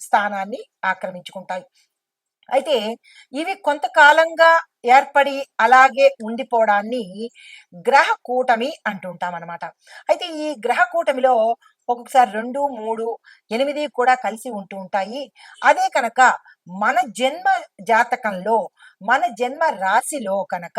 స్థానాన్ని ఆక్రమించుకుంటాయి. అయితే ఇవి కొంతకాలంగా ఏర్పడి అలాగే ఉండిపోవడాన్ని గ్రహ కూటమి అంటుంటాం అనమాట అయితే ఈ గ్రహ కూటమిలో ఒక్కొక్కసారి రెండు మూడు ఎనిమిది కూడా కలిసి ఉంటూ ఉంటాయి. అదే కనుక మన జన్మ జాతకంలో మన జన్మ రాశిలో కనుక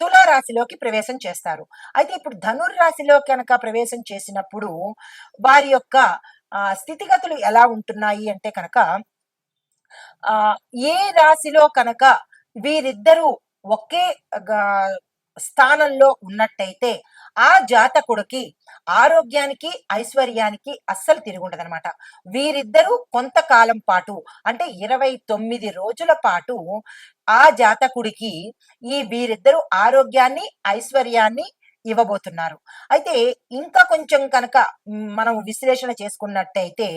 తులారాశిలోకి ప్రవేశం చేస్తారు. అయితే ఇప్పుడు ధనుర్రాశిలో కనుక ప్రవేశం చేసినప్పుడు వారి యొక్క స్థితిగతులు ఎలా ఉంటున్నాయి అంటే కనుక ఆ ఏ రాశిలో కనుక వీరిద్దరూ ఒకే గా- స్థానంలో ఉన్నట్టయితే ఆ జాతకుడికి ఆరోగ్యానికి ఐశ్వర్యానికి అస్సలు తిరుగుండదనమాట. వీరిద్దరూ కొంతకాలం పాటు అంటే ఇరవై తొమ్మిది రోజుల పాటు ఆ జాతకుడికి ఈ వీరిద్దరూ ఆరోగ్యాన్ని ఐశ్వర్యాన్ని ఇవ్వబోతున్నారు. అయితే ఇంకా కొంచెం కనుక మనం విశ్లేషణ చేసుకున్నట్టయితే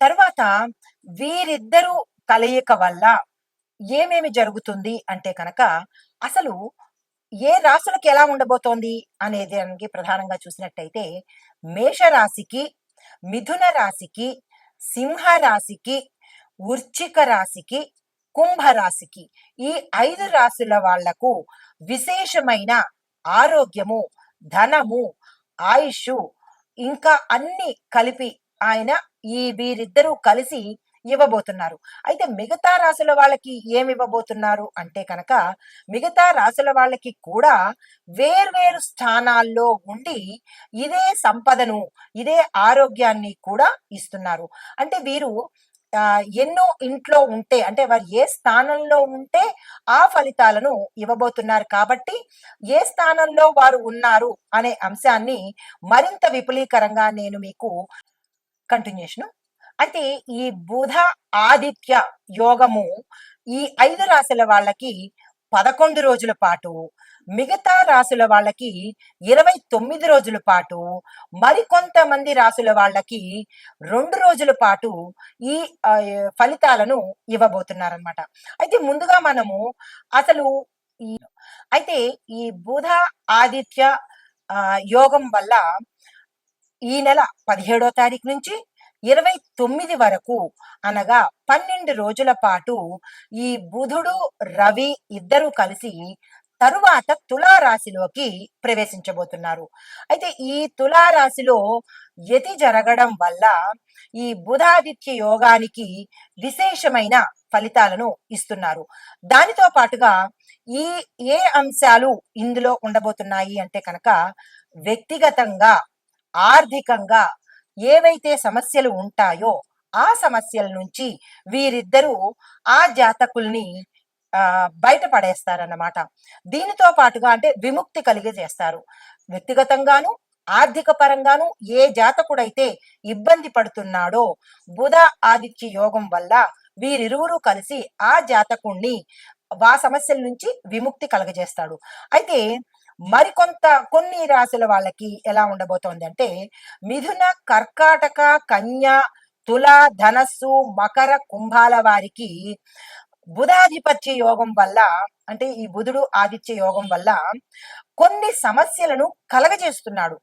తర్వాత వీరిద్దరూ కలయిక వల్ల ఏమేమి జరుగుతుంది అంటే కనుక అసలు ఏ రాశులకు ఎలా ఉండబోతోంది అనేది దానికి ప్రధానంగా చూసినట్టయితే మేషరాశికి మిథున రాశికి సింహ రాశికి వృచ్చిక రాశికి కుంభ రాశికి ఈ ఐదు రాశుల వాళ్ళకు విశేషమైన ఆరోగ్యము ధనము ఆయుష్ ఇంకా అన్ని కలిపి ఆయన ఈ వీరిద్దరూ కలిసి ఇవ్వబోతున్నారు. అయితే మిగతా రాశుల వాళ్ళకి ఏమి ఇవ్వబోతున్నారు అంటే కనుక మిగతా రాశుల వాళ్ళకి కూడా వేర్వేరు స్థానాల్లో ఉండి ఇదే సంపదను ఇదే ఆరోగ్యాన్ని కూడా ఇస్తున్నారు. అంటే వీరు ఎన్నో ఇంట్లో ఉంటే అంటే వారు ఏ స్థానంలో ఉంటే ఆ ఫలితాలను ఇవ్వబోతున్నారు కాబట్టి ఏ స్థానంలో వారు ఉన్నారు అనే అంశాన్ని మరింత విపులీకరంగా నేను మీకు కంటిన్యూషన్ అయితే ఈ బుధ ఆదిత్య యోగము ఈ ఐదు రాశుల వాళ్ళకి పదకొండు రోజుల పాటు మిగతా రాసుల వాళ్ళకి ఇరవై తొమ్మిది రోజుల పాటు మరికొంతమంది రాసుల వాళ్ళకి రెండు రోజుల పాటు ఈ ఫలితాలను ఇవ్వబోతున్నారనమాట అయితే ముందుగా మనము అసలు ఈ అయితే ఈ బుధ ఆదిత్య యోగం వల్ల ఈ నెల పదిహేడో తారీఖు నుంచి ఇరవై తొమ్మిది వరకు అనగా పన్నెండు రోజుల పాటు ఈ బుధుడు రవి ఇద్దరు కలిసి తరువాత తులారాశిలోకి ప్రవేశించబోతున్నారు. అయితే ఈ తులారాశిలో యతి జరగడం వల్ల ఈ బుధాదిత్య యోగానికి విశేషమైన ఫలితాలను ఇస్తున్నారు. దానితో పాటుగా ఈ ఏ అంశాలు ఇందులో ఉండబోతున్నాయి అంటే కనుక వ్యక్తిగతంగా ఆర్థికంగా ఏవైతే సమస్యలు ఉంటాయో ఆ సమస్యల నుంచి వీరిద్దరూ ఆ జాతకుల్ని బయటపడేస్తారన్నమాట దీనితో పాటుగా అంటే విముక్తి కలిగి చేస్తారు. వ్యక్తిగతంగాను ఆర్థిక పరంగాను ఏ జాతకుడైతే ఇబ్బంది పడుతున్నాడో బుధ ఆదిత్య యోగం వల్ల వీరిరువురు కలిసి ఆ జాతకుణ్ణి ఆ సమస్యల నుంచి విముక్తి కలగజేస్తాడు. అయితే మరికొంత కొన్ని రాశుల వాళ్ళకి ఎలా ఉండబోతోంది అంటే మిథున కర్కాటక కన్య తుల ధనస్సు మకర కుంభాల వారికి బుధాధిపత్య యోగం వల్ల అంటే ఈ బుధుడు ఆదిత్య యోగం వల్ల కొన్ని సమస్యలను కలగజేస్తున్నాడు.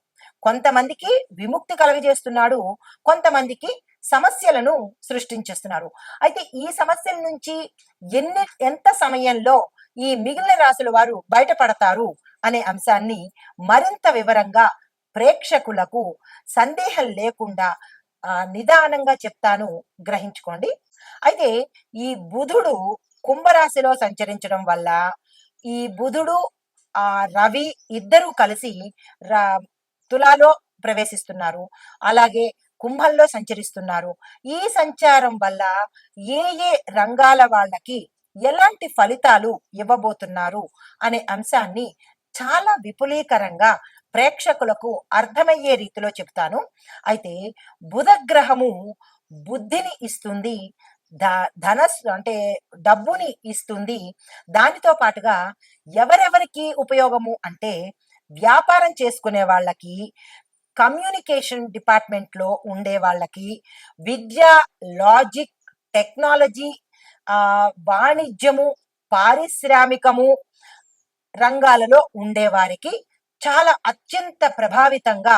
కొంతమందికి విముక్తి కలగజేస్తున్నాడు కొంతమందికి సమస్యలను సృష్టించేస్తున్నారు. అయితే ఈ సమస్యల నుంచి ఎన్ని ఎంత సమయంలో ఈ మిగిలిన రాశుల వారు బయటపడతారు అనే అంశాన్ని మరింత వివరంగా ప్రేక్షకులకు సందేహం లేకుండా నిదానంగా చెప్తాను. గ్రహించుకోండి. అయితే ఈ బుధుడు కుంభరాశిలో సంచరించడం వల్ల ఈ బుధుడు ఆ రవి ఇద్దరూ కలిసి ర- తులాలో ప్రవేశిస్తున్నారు. అలాగే కుంభంలో సంచరిస్తున్నారు. ఈ సంచారం వల్ల ఏ ఏ రంగాల వాళ్ళకి ఎలాంటి ఫలితాలు ఇవ్వబోతున్నారు అనే అంశాన్ని చాలా విపులీకరంగా ప్రేక్షకులకు అర్థమయ్యే రీతిలో చెప్తాను అయితే బుధగ్రహము బుద్ధిని ఇస్తుంది ధ ధనస్ అంటే డబ్బుని ఇస్తుంది. దానితో పాటుగా ఎవరెవరికి ఉపయోగము అంటే వ్యాపారం చేసుకునే వాళ్ళకి కమ్యూనికేషన్ డిపార్ట్మెంట్లో ఉండే వాళ్ళకి విద్య లాజిక్ టెక్నాలజీ వాణిజ్యము పారిశ్రామికము రంగాలలో ఉండేవారికి చాలా అత్యంత ప్రభావితంగా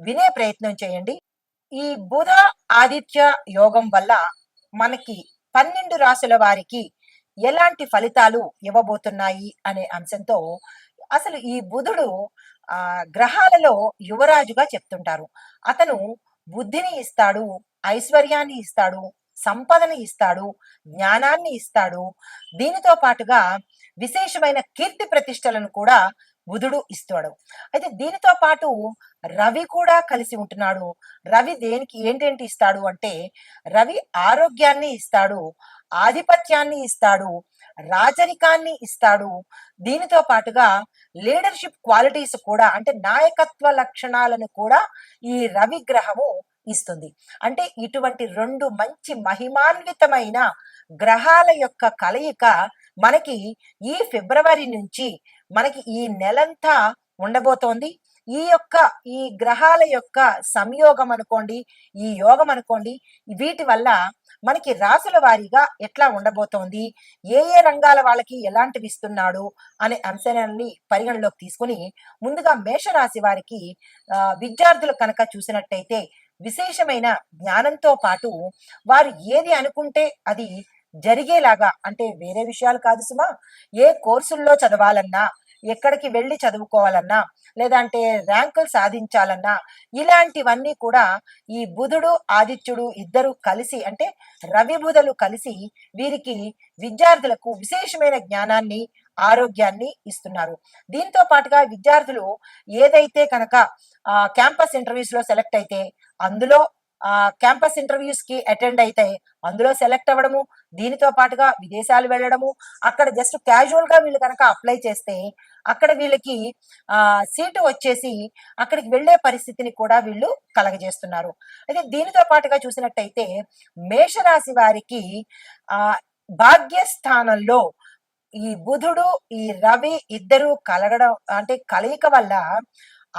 వినే ప్రయత్నం చేయండి. ఈ బుధ ఆదిత్య యోగం వల్ల మనకి పన్నెండు రాసుల వారికి ఎలాంటి ఫలితాలు ఇవ్వబోతున్నాయి అనే అంశంతో అసలు ఈ బుధుడు ఆ గ్రహాలలో యువరాజుగా చెప్తుంటారు. అతను బుద్ధిని ఇస్తాడు ఐశ్వర్యాన్ని ఇస్తాడు సంపదని ఇస్తాడు జ్ఞానాన్ని ఇస్తాడు. దీనితో పాటుగా విశేషమైన కీర్తి ప్రతిష్టలను కూడా బుధుడు ఇస్తాడు. అయితే దీనితో పాటు రవి కూడా కలిసి ఉంటున్నాడు. రవి దేనికి ఏంటేంటి ఇస్తాడు అంటే రవి ఆరోగ్యాన్ని ఇస్తాడు ఆధిపత్యాన్ని ఇస్తాడు రాజరికాన్ని ఇస్తాడు. దీనితో పాటుగా లీడర్షిప్ క్వాలిటీస్ కూడా అంటే నాయకత్వ లక్షణాలను కూడా ఈ రవి గ్రహము ఇస్తుంది. అంటే ఇటువంటి రెండు మంచి మహిమాన్వితమైన గ్రహాల యొక్క కలయిక మనకి ఈ ఫిబ్రవరి నుంచి మనకి ఈ నెలంతా ఉండబోతోంది. ఈ యొక్క ఈ గ్రహాల యొక్క సంయోగం అనుకోండి ఈ యోగం అనుకోండి వీటి వల్ల మనకి రాసుల వారీగా ఎట్లా ఉండబోతోంది? ఏ ఏ రంగాల వాళ్ళకి ఎలాంటివి ఇస్తున్నాడు? అనే అంశాన్ని పరిగణలోకి తీసుకుని ముందుగా మేషరాశి వారికి విద్యార్థులు కనుక చూసినట్టయితే విశేషమైన జ్ఞానంతో పాటు వారు ఏది అనుకుంటే అది జరిగేలాగా అంటే వేరే విషయాలు కాదు సుమా. ఏ కోర్సుల్లో చదవాలన్నా ఎక్కడికి వెళ్ళి చదువుకోవాలన్నా లేదంటే ర్యాంకులు సాధించాలన్నా ఇలాంటివన్నీ కూడా ఈ బుధుడు ఆదిత్యుడు ఇద్దరు కలిసి అంటే రవి బుధులు కలిసి వీరికి విద్యార్థులకు విశేషమైన జ్ఞానాన్ని ఆరోగ్యాన్ని ఇస్తున్నారు. దీంతో పాటుగా విద్యార్థులు ఏదైతే కనుక క్యాంపస్ ఇంటర్వ్యూస్లో సెలెక్ట్ అయితే అందులో క్యాంపస్ ఇంటర్వ్యూస్కి అటెండ్ అయితే అందులో సెలెక్ట్ అవ్వడము దీనితో పాటుగా విదేశాలు వెళ్ళడము అక్కడ జస్ట్ క్యాజువల్గా వీళ్ళు కనుక అప్లై చేస్తే అక్కడ వీళ్ళకి ఆ సీటు వచ్చేసి అక్కడికి వెళ్ళే పరిస్థితిని కూడా వీళ్ళు కలగజేస్తున్నారు. అయితే దీనితో పాటుగా చూసినట్టయితే మేషరాశి వారికి ఆ భాగ్యస్థానంలో ఈ బుధుడు ఈ రవి ఇద్దరు కలగడం అంటే కలయిక వల్ల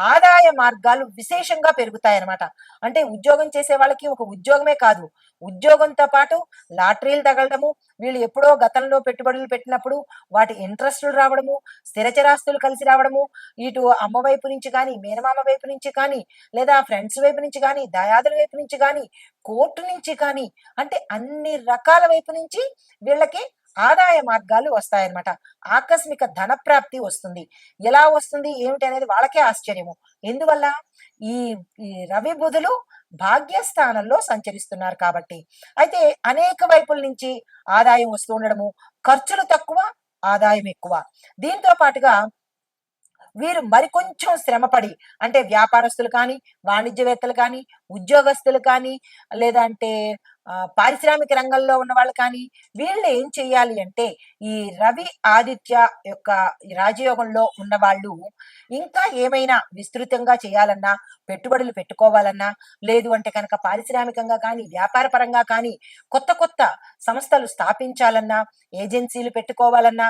ఆదాయ మార్గాలు విశేషంగా పెరుగుతాయి అన్నమాట అంటే ఉద్యోగం చేసే వాళ్ళకి ఒక ఉద్యోగమే కాదు. ఉద్యోగంతో పాటు లాటరీలు తగలడము వీళ్ళు ఎప్పుడో గతంలో పెట్టుబడులు పెట్టినప్పుడు వాటి ఇంట్రెస్టులు రావడము స్థిరచరాస్తులు కలిసి రావడము ఇటు అమ్మ వైపు నుంచి కానీ మేనమామ వైపు నుంచి కానీ లేదా ఫ్రెండ్స్ వైపు నుంచి కానీ దయాదుల వైపు నుంచి కానీ కోర్టు నుంచి కానీ అంటే అన్ని రకాల వైపు నుంచి వీళ్ళకి ఆదాయ మార్గాలు వస్తాయన్నమాట. ఆకస్మిక ధన ప్రాప్తి వస్తుంది. ఎలా వస్తుంది? ఏమిటి అనేది వాళ్ళకే ఆశ్చర్యము. ఎందువల్ల? ఈ ఈ రవి బుధులు భాగ్యస్థానంలో సంచరిస్తున్నారు కాబట్టి. అయితే అనేక వైపుల నుంచి ఆదాయం వస్తూ ఉండడము ఖర్చులు తక్కువ ఆదాయం ఎక్కువ. దీంతో పాటుగా వీరు మరికొంచెం శ్రమపడి అంటే వ్యాపారస్తులు కానీ వాణిజ్యవేత్తలు కానీ ఉద్యోగస్తులు కానీ లేదంటే అంటే పారిశ్రామిక రంగంలో ఉన్న వాళ్ళు కానీ వీళ్ళు ఏం చేయాలి అంటే ఈ రవి ఆదిత్య యొక్క రాజయోగంలో ఉన్న వాళ్ళు ఇంకా ఏమైనా విస్తృతంగా చేయాలన్నా పెట్టుబడులు పెట్టుకోవాలన్నా లేదు అంటే కనుక పారిశ్రామికంగా కానీ వ్యాపార పరంగా కానీ కొత్త కొత్త సంస్థలు స్థాపించాలన్నా ఏజెన్సీలు పెట్టుకోవాలన్నా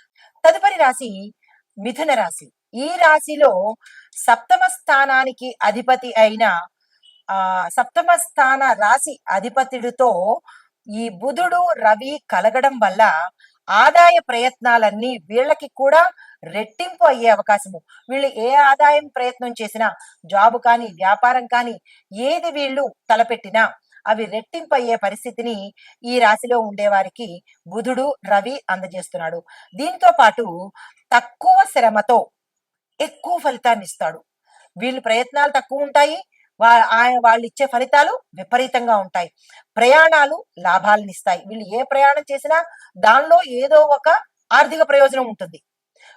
తదుపరి రాశి మిథున రాశి. ఈ రాశిలో సప్తమ స్థానానికి అధిపతి అయిన ఆ సప్తమ స్థాన రాశి అధిపతుడితో ఈ బుధుడు రవి కలగడం వల్ల ఆదాయ ప్రయత్నాలన్నీ వీళ్ళకి కూడా రెట్టింపు అయ్యే అవకాశము. వీళ్ళు ఏ ఆదాయం ప్రయత్నం చేసినా జాబ్ కానీ వ్యాపారం కానీ ఏది వీళ్ళు తలపెట్టినా అవి రెట్టింపు అయ్యే పరిస్థితిని ఈ రాశిలో ఉండేవారికి బుధుడు రవి అందజేస్తున్నాడు. దీంతో పాటు తక్కువ శ్రమతో ఎక్కువ ఫలితాన్ని ఇస్తాడు. వీళ్ళు ప్రయత్నాలు తక్కువ ఉంటాయి. వా- ఆయన వాళ్ళు ఇచ్చే ఫలితాలు విపరీతంగా ఉంటాయి. ప్రయాణాలు లాభాలను ఇస్తాయి. వీళ్ళు ఏ ప్రయాణం చేసినా దానిలో ఏదో ఒక ఆర్థిక ప్రయోజనం ఉంటుంది.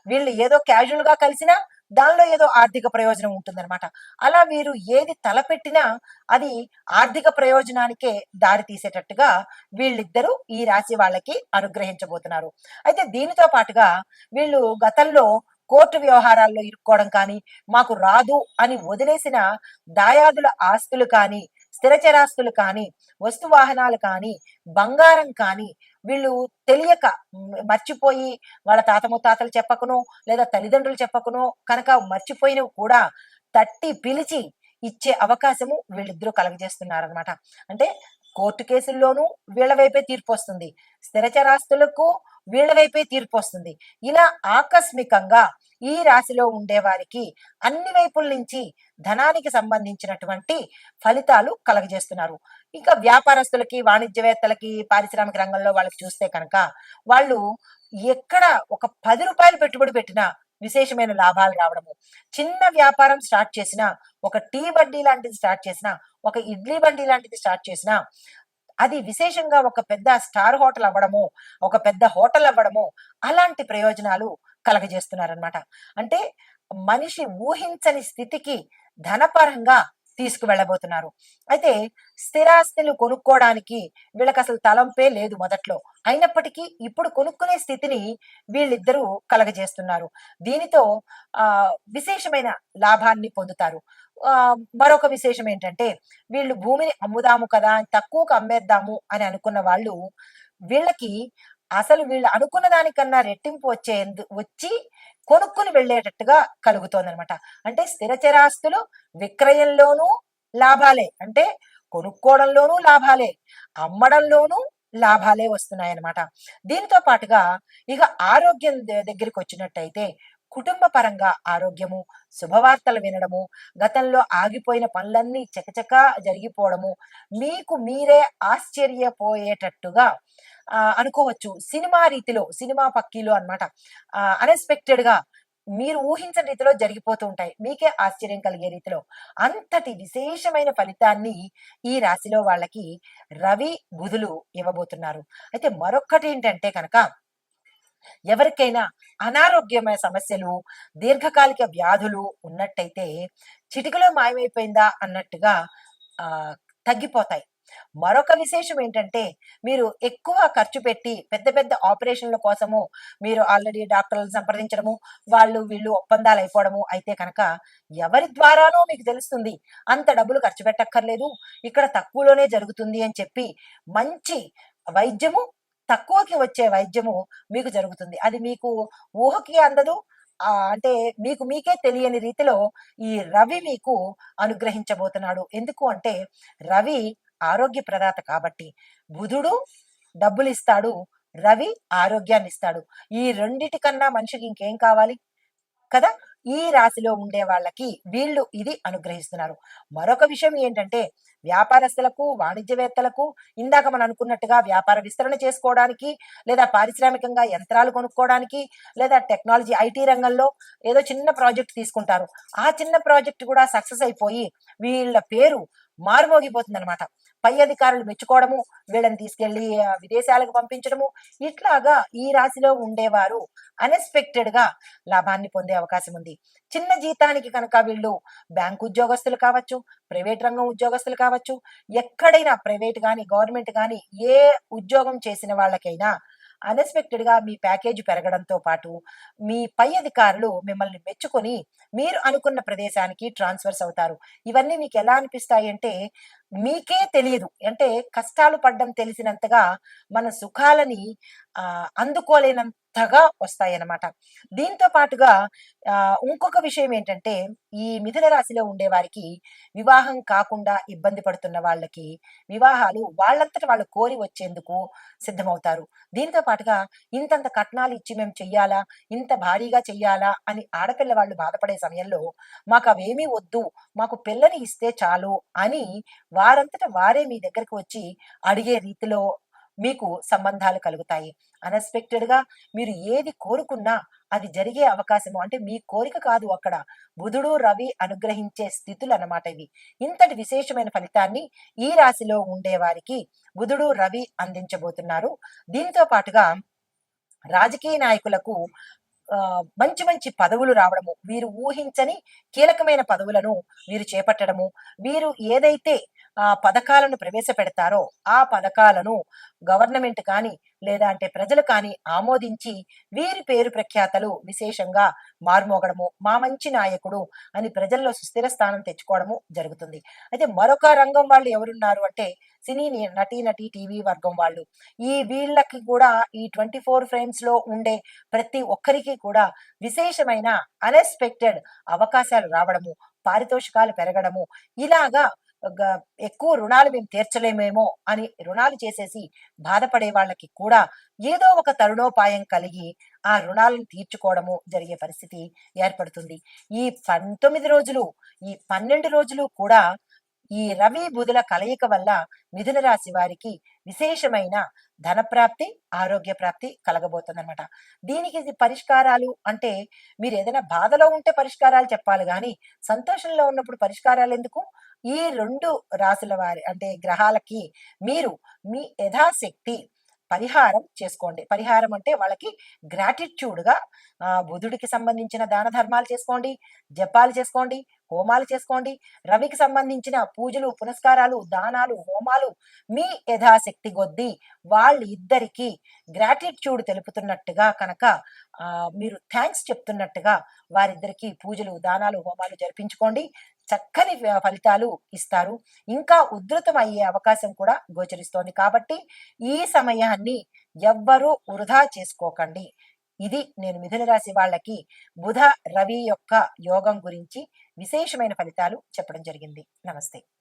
వీళ్ళు ఏదో క్యాజువల్గా కలిసినా దానిలో ఏదో ఆర్థిక ప్రయోజనం ఉంటుందన్నమాట. అలా వీరు ఏది తలపెట్టినా అది ఆర్థిక ప్రయోజనానికే దారి తీసేటట్టుగా వీళ్ళిద్దరూ ఈ రాశి వాళ్ళకి అనుగ్రహించబోతున్నారు. అయితే దీనితో పాటుగా వీళ్ళు గతంలో కోర్టు వ్యవహారాల్లో ఇరుక్కోవడం కానీ మాకు రాదు అని వదిలేసిన దాయాదుల ఆస్తులు కానీ స్థిరచరాస్తులు కానీ వస్తు వాహనాలు కానీ బంగారం కానీ వీళ్ళు తెలియక మర్చిపోయి వాళ్ళ తాత ముత్తాతలు చెప్పకనో లేదా తల్లిదండ్రులు చెప్పకనో కనుక మర్చిపోయినవి కూడా తట్టి పిలిచి ఇచ్చే అవకాశము వీళ్ళిద్దరూ కలగజేస్తున్నారనమాట అంటే కోర్టు కేసుల్లోనూ వీళ్ళ వైపే తీర్పు వస్తుంది. స్థిరచరాస్తులకు వీళ్ళ వైపే తీర్పు వస్తుంది. ఇలా ఆకస్మికంగా ఈ రాశిలో ఉండేవారికి అన్ని వైపుల నుంచి ధనానికి సంబంధించినటువంటి ఫలితాలు కలగజేస్తున్నారు. ఇంకా వ్యాపారస్తులకి వాణిజ్యవేత్తలకి పారిశ్రామిక రంగంలో వాళ్ళకి చూస్తే కనుక వాళ్ళు ఎక్కడ ఒక పది రూపాయలు పెట్టుబడి పెట్టినా విశేషమైన లాభాలు రావడము. చిన్న వ్యాపారం స్టార్ట్ చేసినా ఒక టీ బండి లాంటిది స్టార్ట్ చేసినా ఒక ఇడ్లీ బండి లాంటిది స్టార్ట్ చేసినా అది విశేషంగా ఒక పెద్ద స్టార్ హోటల్ అవ్వడము ఒక పెద్ద హోటల్ అవ్వడము అలాంటి ప్రయోజనాలు కలగజేస్తున్నారనమాట అంటే మనిషి ఊహించని స్థితికి ధనపరంగా తీసుకువెళ్ళబోతున్నారు. అయితే స్థిరాస్తులు కొనుక్కోవడానికి వీళ్ళకి అసలు తలంపే లేదు మొదట్లో. అయినప్పటికీ ఇప్పుడు కొనుక్కునే స్థితిని వీళ్ళిద్దరూ కలగజేస్తున్నారు. దీనితో ఆ విశేషమైన లాభాన్ని పొందుతారు. ఆ మరొక విశేషం ఏంటంటే వీళ్ళు భూమిని అమ్ముదాము కదా తక్కువకు అమ్మేద్దాము అని అనుకున్న వాళ్ళు వీళ్ళకి అసలు వీళ్ళు అనుకున్న దానికన్నా రెట్టింపు వచ్చే వచ్చి కొనుక్కుని వెళ్ళేటట్టుగా కలుగుతోందనమాట అంటే స్థిరచరాస్తులు విక్రయంలోనూ లాభాలే. అంటే కొనుక్కోవడంలోనూ లాభాలే. అమ్మడంలోనూ లాభాలే వస్తున్నాయన్నమాట. దీంతో పాటుగా ఇక ఆరోగ్యం ద- దగ్గరికి వచ్చినట్టయితే కుటుంబ పరంగా ఆరోగ్యము శుభవార్తలు వినడము గతంలో ఆగిపోయిన పనులన్నీ చకచకా జరిగిపోవడము మీకు మీరే ఆశ్చర్యపోయేటట్టుగా అనుకోవచ్చు. సినిమా రీతిలో సినిమా పక్కీలు అనమాట అన్ఎక్స్పెక్టెడ్గా మీరు ఊహించని రీతిలో జరిగిపోతూ ఉంటాయి. మీకే ఆశ్చర్యం కలిగే రీతిలో. అంతటి విశేషమైన ఫలితాన్ని ఈ రాశిలో వాళ్ళకి రవి బుధులు ఇవ్వబోతున్నారు. అయితే మరొక్కటి ఏంటంటే కనుక ఎవరికైనా అనారోగ్యమైన సమస్యలు దీర్ఘకాలిక వ్యాధులు ఉన్నట్టయితే చిటికలో మాయమైపోయిందా అన్నట్టుగా తగ్గిపోతాయి. మరొక విశేషం ఏంటంటే మీరు ఎక్కువ ఖర్చు పెట్టి పెద్ద పెద్ద ఆపరేషన్ల కోసము మీరు ఆల్రెడీ డాక్టర్లను సంప్రదించడము వాళ్ళు వీళ్ళు ఒప్పందాలు అయిపోవడము అయితే కనుక ఎవరి ద్వారానో మీకు తెలుస్తుంది అంత డబ్బులు ఖర్చు పెట్టక్కర్లేదు ఇక్కడ తక్కువలోనే జరుగుతుంది అని చెప్పి మంచి వైద్యము తక్కువకి వచ్చే వైద్యము మీకు జరుగుతుంది. అది మీకు ఊహకి అందదు. అంటే మీకు మీకే తెలియని రీతిలో ఈ రవి మీకు అనుగ్రహించబోతున్నాడు. ఎందుకు అంటే రవి ఆరోగ్య ప్రదాత కాబట్టి. బుధుడు డబ్బులు ఇస్తాడు రవి ఆరోగ్యాన్ని ఇస్తాడు ఈ రెండిటి కన్నా మనిషికి ఇంకేం కావాలి? కదా? ఈ రాశిలో ఉండే వాళ్ళకి వీళ్ళు ఇది అనుగ్రహిస్తున్నారు. మరొక విషయం ఏంటంటే వ్యాపారస్తులకు వాణిజ్యవేత్తలకు ఇందాక మనం అనుకున్నట్టుగా వ్యాపార విస్తరణ చేసుకోవడానికి లేదా పారిశ్రామికంగా యంత్రాలు కొనుక్కోవడానికి లేదా టెక్నాలజీ ఐటీ రంగంలో ఏదో చిన్న ప్రాజెక్ట్ తీసుకుంటారు. ఆ చిన్న ప్రాజెక్ట్ కూడా సక్సెస్ అయిపోయి వీళ్ళ పేరు మారుమోగిపోతుంది అనమాట పై అధికారులు మెచ్చుకోవడము వీళ్ళని తీసుకెళ్ళి విదేశాలకు పంపించడము ఇట్లాగా ఈ రాశిలో ఉండేవారు అన్ఎక్స్పెక్టెడ్గా లాభాన్ని పొందే అవకాశం ఉంది. చిన్న జీతానికి కనుక వీళ్ళు బ్యాంక్ ఉద్యోగస్తులు కావచ్చు ప్రైవేట్ రంగం ఉద్యోగస్తులు కావచ్చు ఎక్కడైనా ప్రైవేట్ కానీ గవర్నమెంట్ కానీ ఏ ఉద్యోగం చేసిన వాళ్ళకైనా అన్ఎక్స్పెక్టెడ్గా మీ ప్యాకేజ్ పెరగడంతో పాటు మీ పై అధికారులు మిమ్మల్ని మెచ్చుకొని మీరు అనుకున్న ప్రదేశానికి ట్రాన్స్ఫర్స్ అవుతారు. ఇవన్నీ మీకు ఎలా అనిపిస్తాయి అంటే మీకే తెలియదు. అంటే కష్టాలు పడ్డం తెలిసినంతగా మన సుఖాలని అందుకోలేనంతగా వస్తాయి అన్నమాట దీంతో పాటుగా ఇంకొక విషయం ఏంటంటే ఈ మిథున రాశిలో ఉండే వారికి వివాహం కాకుండా ఇబ్బంది పడుతున్న వాళ్ళకి వివాహాలు వాళ్ళంతట వాళ్ళు కోరి వచ్చేందుకు సిద్ధమవుతారు. దీంతో పాటుగా ఇంతంత కట్నాలు ఇచ్చి మేము చెయ్యాలా? ఇంత భారీగా చెయ్యాలా? అని ఆడపిల్ల వాళ్ళు బాధపడే సమయంలో మాకు అవేమీ వద్దు మాకు పిల్లని ఇస్తే చాలు అని వారంతట వారే మీ దగ్గరకు వచ్చి అడిగే రీతిలో మీకు సంబంధాలు కలుగుతాయి. అన్ఎక్స్పెక్టెడ్గా మీరు ఏది కోరుకున్నా అది జరిగే అవకాశము. అంటే మీ కోరిక కాదు అక్కడ. బుధుడు రవి అనుగ్రహించే స్థితులు అన్నమాట ఇవి. ఇంతటి విశేషమైన ఫలితాన్ని ఈ రాశిలో ఉండే వారికి బుధుడు రవి అందించబోతున్నారు. దీనితో పాటుగా రాజకీయ నాయకులకు మంచి మంచి పదవులు రావడము వీరు ఊహించని కీలకమైన పదవులను వీరు చేపట్టడము వీరు ఏదైతే పథకాలను ప్రవేశపెడతారో ఆ పథకాలను గవర్నమెంట్ కానీ లేదా అంటే ప్రజలు కానీ ఆమోదించి వీరి పేరు ప్రఖ్యాతలు విశేషంగా మార్మోగడము మా మంచి నాయకుడు అని ప్రజల్లో సుస్థిర స్థానం తెచ్చుకోవడము జరుగుతుంది. అయితే మరొక రంగం వాళ్ళు ఎవరున్నారు అంటే సినీ నటీ నటి టీవీ వర్గం వాళ్ళు. ఈ వీళ్ళకి కూడా ఈ ట్వంటీ ఫోర్ ఫ్రేమ్స్లో ఉండే ప్రతి ఒక్కరికి కూడా విశేషమైన అన్ఎక్స్పెక్టెడ్ అవకాశాలు రావడము పారితోషికాలు పెరగడము ఇలాగా ఎక్కువ రుణాలు మేము తీర్చలేమేమో అని రుణాలు చేసేసి బాధపడే వాళ్ళకి కూడా ఏదో ఒక తరుణోపాయం కలిగి ఆ రుణాలను తీర్చుకోవడము జరిగే పరిస్థితి ఏర్పడుతుంది. ఈ పంతొమ్మిది రోజులు ఈ పన్నెండు రోజులు కూడా ఈ రవి బుధుల కలయిక వల్ల మిథున రాశి వారికి విశేషమైన ధనప్రాప్తి ఆరోగ్య ప్రాప్తి కలగబోతుందన్నమాట. దీనికి ఇది పరిష్కారాలు అంటే మీరు ఏదైనా బాధలో ఉంటే పరిష్కారాలు చెప్పాలి కానీ సంతోషంలో ఉన్నప్పుడు పరిష్కారాలు ఎందుకు? ఈ రెండు రాశుల వారి అంటే గ్రహాలకి మీరు మీ యథాశక్తి పరిహారం చేసుకోండి. పరిహారం అంటే వాళ్ళకి గ్రాటిట్యూడ్గా బుధుడికి సంబంధించిన దాన ధర్మాలు చేసుకోండి జపాలు చేసుకోండి హోమాలు చేసుకోండి. రవికి సంబంధించిన పూజలు పునస్కారాలు దానాలు హోమాలు మీ యథాశక్తి కొద్దీ వాళ్ళ ఇద్దరికి గ్రాటిట్యూడ్ తెలుపుతున్నట్టుగా కనుక మీరు థ్యాంక్స్ చెప్తున్నట్టుగా వారిద్దరికి పూజలు దానాలు హోమాలు జరిపించుకోండి. చక్కని ఫలితాలు ఇస్తారు. ఇంకా ఉధృతం అయ్యే అవకాశం కూడా గోచరిస్తోంది కాబట్టి ఈ సమయాన్ని ఎవ్వరూ వృధా చేసుకోకండి. ఇది నేను మిథున రాశి వాళ్ళకి బుధ రవి యొక్క యోగం గురించి విశేషమైన ఫలితాలు చెప్పడం జరిగింది. నమస్తే.